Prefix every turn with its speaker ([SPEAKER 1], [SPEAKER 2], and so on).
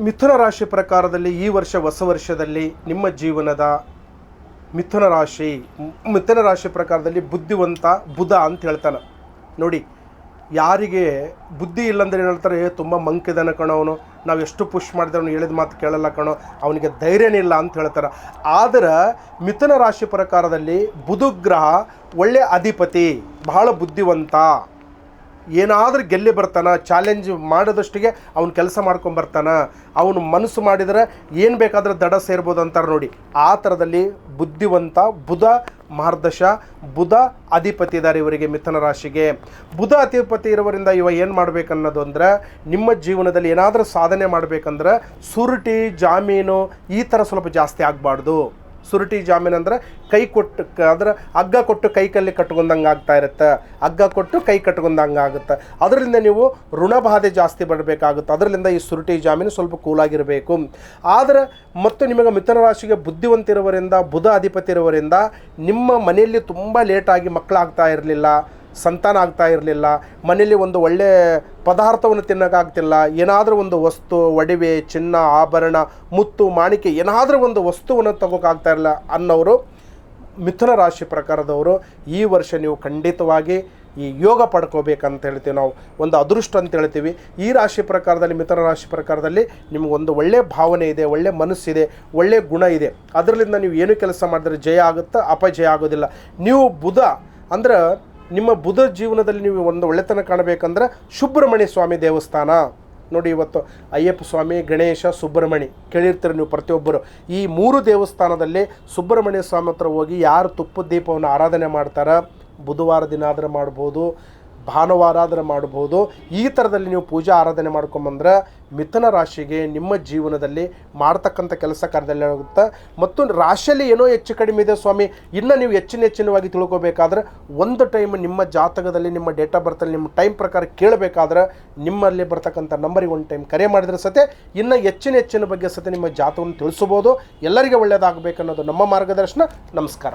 [SPEAKER 1] ಮಿಥುನ ರಾಶಿ ಪ್ರಕಾರದಲ್ಲಿ ಈ ವರ್ಷ ಹೊಸ ವರ್ಷದಲ್ಲಿ ನಿಮ್ಮ ಜೀವನದ ಮಿಥುನ ರಾಶಿ ಮಿಥುನ ರಾಶಿ ಪ್ರಕಾರದಲ್ಲಿ ಬುದ್ಧಿವಂತ ಬುಧ ಅಂತ ಹೇಳ್ತಾನೆ. ನೋಡಿ, ಯಾರಿಗೆ ಬುದ್ಧಿ ಇಲ್ಲಂದ್ರೆ ಏನು ಹೇಳ್ತಾರೆ ತುಂಬ ಮಂಕಿದಾನೆ ಕಣೋ ಅವನು, ನಾವು ಎಷ್ಟು ಪುಷ್ ಮಾಡಿದ್ರೆ ಅವನು ಹೇಳಿದ ಮಾತು ಕೇಳಲ್ಲ ಕಣೋ, ಅವನಿಗೆ ಧೈರ್ಯನೇ ಇಲ್ಲ ಅಂತ ಹೇಳ್ತಾರೆ. ಆದರೆ, ಮಿಥುನ ರಾಶಿ ಪ್ರಕಾರದಲ್ಲಿ ಬುಧಗ್ರಹ ಒಳ್ಳೆಯ ಒಳ್ಳೆ ಅಧಿಪತಿ, ಬಹಳ ಬುದ್ಧಿವಂತ. ಏನಾದರೂ ಗೆಲ್ಲಿ ಬರ್ತಾನ ಚಾಲೆಂಜ್ ಮಾಡಿದಷ್ಟಿಗೆ ಅವ್ನು ಕೆಲಸ ಮಾಡ್ಕೊಂಡು ಬರ್ತಾನ, ಅವನು ಮನಸ್ಸು ಮಾಡಿದರೆ ಏನು ಬೇಕಾದರೆ ದಡ ಸೇರ್ಬೋದು ಅಂತಾರೆ ನೋಡಿ. ಆ ಥರದಲ್ಲಿ ಬುದ್ಧಿವಂತ ಬುಧ ಮಾರ್ದಶ, ಬುಧ ಅಧಿಪತಿ ಇದ್ದಾರೆ ಇವರಿಗೆ ಮಿಥುನ ರಾಶಿಗೆ. ಬುಧ ಅಧಿಪತಿ ಇರೋವರಿಂದ ಇವ ಏನು ಮಾಡಬೇಕನ್ನೋದು ಅಂದರೆ, ನಿಮ್ಮ ಜೀವನದಲ್ಲಿ ಏನಾದರೂ ಸಾಧನೆ ಮಾಡಬೇಕಂದ್ರೆ ಸುರುಟಿ, ಜಾಮೀನು ಈ ಥರ ಸ್ವಲ್ಪ ಜಾಸ್ತಿ ಆಗಬಾರ್ದು. ಸುರುಟಿ ಜಾಮೀನು ಅಂದ್ರೆ ಕೈ ಕೊಟ್ಟು ಅದರ ಹಗ್ಗ ಕೊಟ್ಟು ಕೈ ಕಲ್ಲಿ ಕಟ್ಕೊಂಡಂಗೆ ಆಗ್ತಾ ಇರುತ್ತೆ. ಹಗ್ಗ ಕೊಟ್ಟು ಕೈ ಕಟ್ಕೊಂಡಂಗೆ ಆಗುತ್ತೆ. ಅದರಿಂದ ನೀವು ಋಣಬಾಧೆ ಜಾಸ್ತಿ ಬರಬೇಕಾಗುತ್ತೆ ಅದರಿಂದ ಈ ಸುರುಟಿ ಜಾಮೀನು ಸ್ವಲ್ಪ ಕೂಲಾಗಿರಬೇಕು. ಆದರೆ ಮತ್ತು ನಿಮಗೆ ಮಿಥುನ ರಾಶಿಗೆ ಬುದ್ಧಿವಂತಿರುವರಿಂದ, ಬುಧ ಅಧಿಪತಿ ಇರುವರಿಂದ ನಿಮ್ಮ ಮನೆಯಲ್ಲಿ ತುಂಬ ಲೇಟಾಗಿ ಮಕ್ಕಳಾಗ್ತಾ ಇರಲಿಲ್ಲ. ಸಂತಾನ ಆಗ್ತಾ ಇರಲಿಲ್ಲ, ಮನೆಯಲ್ಲಿ ಒಂದು ಒಳ್ಳೆ ಪದಾರ್ಥವನ್ನು ತಿನ್ನೋಕ್ಕಾಗ್ತಿಲ್ಲ ಏನಾದರೂ ಒಂದು ವಸ್ತು, ಒಡವೆ, ಚಿನ್ನ, ಆಭರಣ, ಮುತ್ತು ಮಾಣಿಕೆ ಏನಾದರೂ ಒಂದು ವಸ್ತುವನ್ನು ತಗೋಕ್ಕಾಗ್ತಾ ಇರಲಿಲ್ಲ ಅನ್ನೋರು ಮಿಥುನ ರಾಶಿ ಪ್ರಕಾರದವರು, ಈ ವರ್ಷ ನೀವು ಖಂಡಿತವಾಗಿ ಈ ಯೋಗ ಪಡ್ಕೋಬೇಕಂತ ಹೇಳ್ತೀವಿ ನಾವು, ಒಂದು ಅದೃಷ್ಟ ಅಂತ ಹೇಳ್ತೀವಿ. ಈ ರಾಶಿ ಪ್ರಕಾರದಲ್ಲಿ, ಮಿಥುನ ರಾಶಿ ಪ್ರಕಾರದಲ್ಲಿ ನಿಮಗೊಂದು ಒಳ್ಳೆಯ ಭಾವನೆ ಇದೆ, ಒಳ್ಳೆ ಮನಸ್ಸಿದೆ ಒಳ್ಳೆಯ ಗುಣ ಇದೆ. ಅದರಿಂದ ನೀವು ಏನು ಕೆಲಸ ಮಾಡಿದ್ರೆ ಜಯ ಆಗುತ್ತಾ, ಅಪಜಯ ಆಗೋದಿಲ್ಲ. ನೀವು ಬುಧ ಅಂದ್ರೆ ನಿಮ್ಮ ಬುಧ ಜೀವನದಲ್ಲಿ ನೀವು ಒಂದು ಒಳ್ಳೆತನ ಕಾಣಬೇಕಂದ್ರೆ ಸುಬ್ರಹ್ಮಣ್ಯ ಸ್ವಾಮಿ ದೇವಸ್ಥಾನ. ನೋಡಿ ಇವತ್ತು ಅಯ್ಯಪ್ಪ ಸ್ವಾಮಿ, ಗಣೇಶ ಸುಬ್ರಹ್ಮಣಿ ಕೇಳಿರ್ತೀರಿ ನೀವು ಪ್ರತಿಯೊಬ್ಬರು. ಈ ಮೂರು ದೇವಸ್ಥಾನದಲ್ಲಿ ಸುಬ್ರಹ್ಮಣ್ಯ ಸ್ವಾಮಿ ಹತ್ರ ಹೋಗಿ ಯಾರು ತುಪ್ಪದ ದೀಪವನ್ನು ಆರಾಧನೆ ಮಾಡ್ತಾರೆ? ಬುಧವಾರ ದಿನ ಆದರೆ ಮಾಡ್ಬೋದು. ಭಾನುವಾರ ಆದ್ರೆ ಮಾಡ್ಬೋದು ಈ ಥರದಲ್ಲಿ ನೀವು ಪೂಜಾ ಆರಾಧನೆ ಮಾಡ್ಕೊಂಬಂದ್ರೆ ಮಿಥುನ ರಾಶಿಗೆ ನಿಮ್ಮ ಜೀವನದಲ್ಲಿ ಮಾಡ್ತಕ್ಕಂಥ ಕೆಲಸ ಕಾರ್ಯದಲ್ಲಿ ಆಗುತ್ತೆ. ಮತ್ತು ರಾಶಿಯಲ್ಲಿ ಏನೋ ಹೆಚ್ಚು ಕಡಿಮೆ ಇದೆ ಸ್ವಾಮಿ. ಇನ್ನು ನೀವು ಹೆಚ್ಚಿನ ಹೆಚ್ಚಿನವಾಗಿ ತಿಳ್ಕೋಬೇಕಾದ್ರೆ ಒಂದು ಟೈಮ್ ನಿಮ್ಮ ಜಾತಕದಲ್ಲಿ, ನಿಮ್ಮ ಡೇಟ್ ಆಫ್ ಬರ್ತಲ್ಲಿ ನಿಮ್ಮ ಟೈಮ್ ಪ್ರಕಾರ ಕೇಳಬೇಕಾದ್ರೆ ನಿಮ್ಮಲ್ಲಿ ಬರ್ತಕ್ಕಂಥ ನಂಬರಿಗೆ ಒಂದು ಟೈಮ್ ಕರೆ ಮಾಡಿದ್ರೆ ಸತೆ ಇನ್ನು ಹೆಚ್ಚಿನ ಹೆಚ್ಚಿನ ಬಗ್ಗೆ ಸತೆ ನಿಮ್ಮ ಜಾತವನ್ನು ತಿಳಿಸ್ಬೋದು ಎಲ್ಲರಿಗೆ ಒಳ್ಳೆಯದಾಗಬೇಕನ್ನೋದು ನಮ್ಮ ಮಾರ್ಗದರ್ಶನ. ನಮಸ್ಕಾರ.